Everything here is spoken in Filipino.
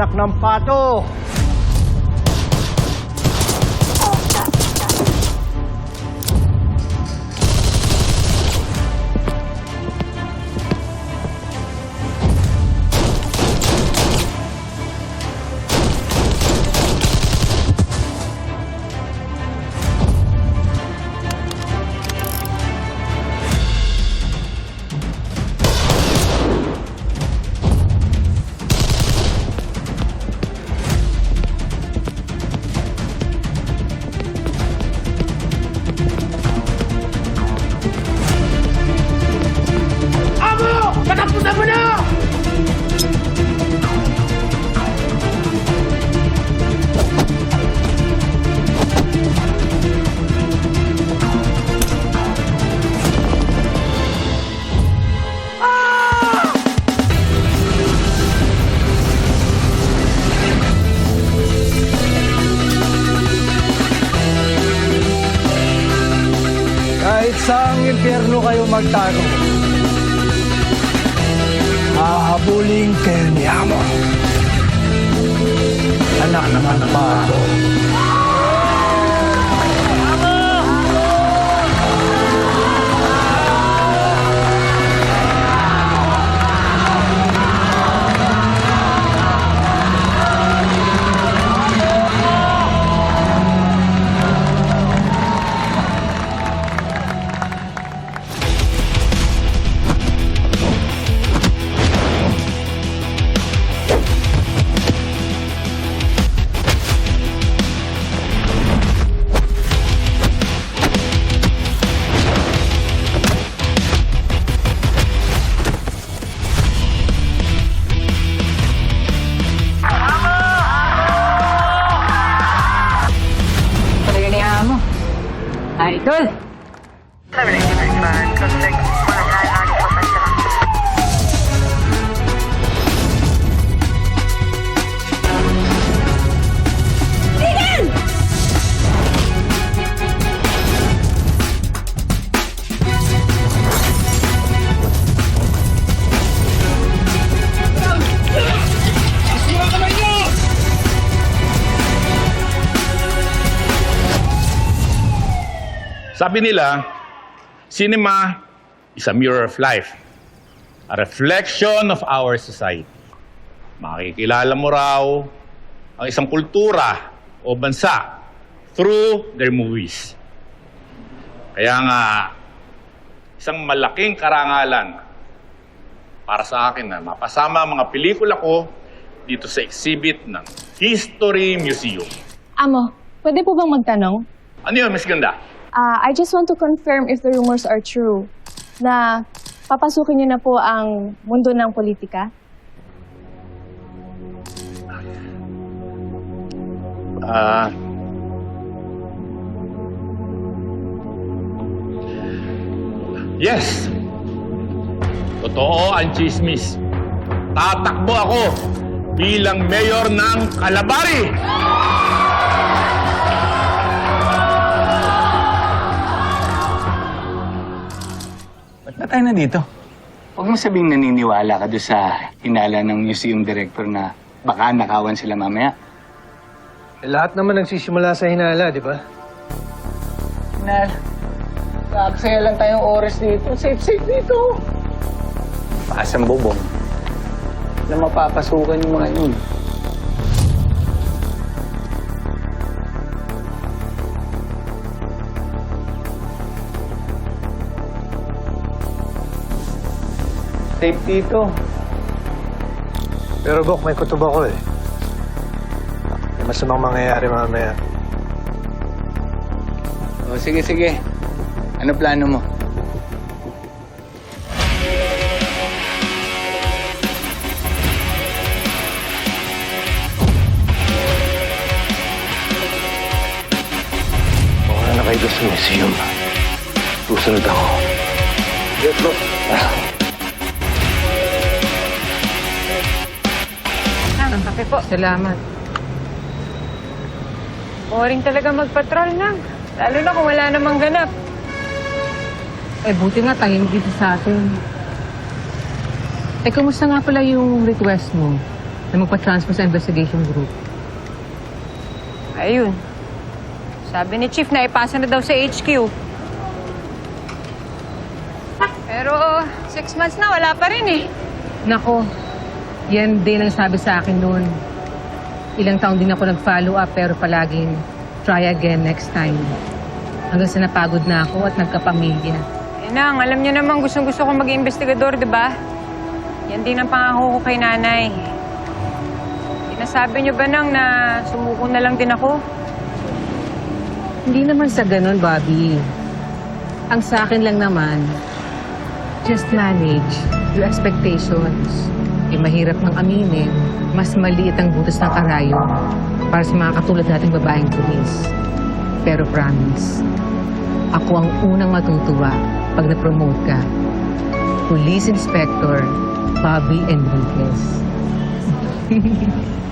anak ng pato! Magtago, hahabulin kayo ni Amo. Anak naman ng pato. Sabi nila, cinema is a mirror of life, a reflection of our society. Makikilala mo raw ang isang kultura o bansa through their movies. Kaya nga, isang malaking karangalan para sa akin na mapasama ang mga pelikula ko dito sa exhibit ng History Museum. Amo, pwede po bang magtanong? Ano yun, Miss Ganda? Ah, I just want to confirm if the rumors are true na papasukin niyo na po ang mundo ng politika. Ah. yes. Totoo ang chismis. Tatakbo ako bilang mayor ng Calabari. Ba't na tayo nandito? Huwag mo sabing naniniwala ka doon sa hinala ng museum director na baka nakawan sila mamaya. Eh, lahat naman nagsisimula sa hinala, di ba? Hinala? Kaksaya lang tayong oras dito. Safe, safe dito. Pasang bubong. Na mapapasukan yung mga yun. Safe dito. Pero Bok, may kutob ako eh. May masamang mangyayari mamaya. O, sige, sige. Ano plano mo? Mawala na kayo sa museum. Susunod ako. Yes, bro. Ang kape po. Salamat. Boring talaga magpatrol na. Lalo na kung wala namang ganap. Eh, buti nga tayo dito sa atin. Eh, kumusta nga pala yung request mo? na magpa-transfer sa investigation group. Ayun. Sabi ni Chief na ipasa na daw sa HQ. Pero six months na, wala pa rin eh. Nako, yan din ang sabi sa akin noon. Ilang taon din ako nag-follow up pero palaging try again next time. Hanggang sa napagod na ako at nagkapamilya. Eh nang, alam niyo naman gustong gusto ko maging investigador, di ba? Yan din ang pangako ko kay nanay. Sinasabi niyo ba nang na sumuko na lang din ako? Hindi naman sa ganun, Bobby. Ang sa akin lang naman, just manage your expectations. Eh, mahirap ng aminin, mas maliit ang butas ng karayo para sa mga katulad nating babaeng pulis. Pero promise, ako ang unang matutuwa pag na-promote ka. Police Inspector Bobby Enriquez.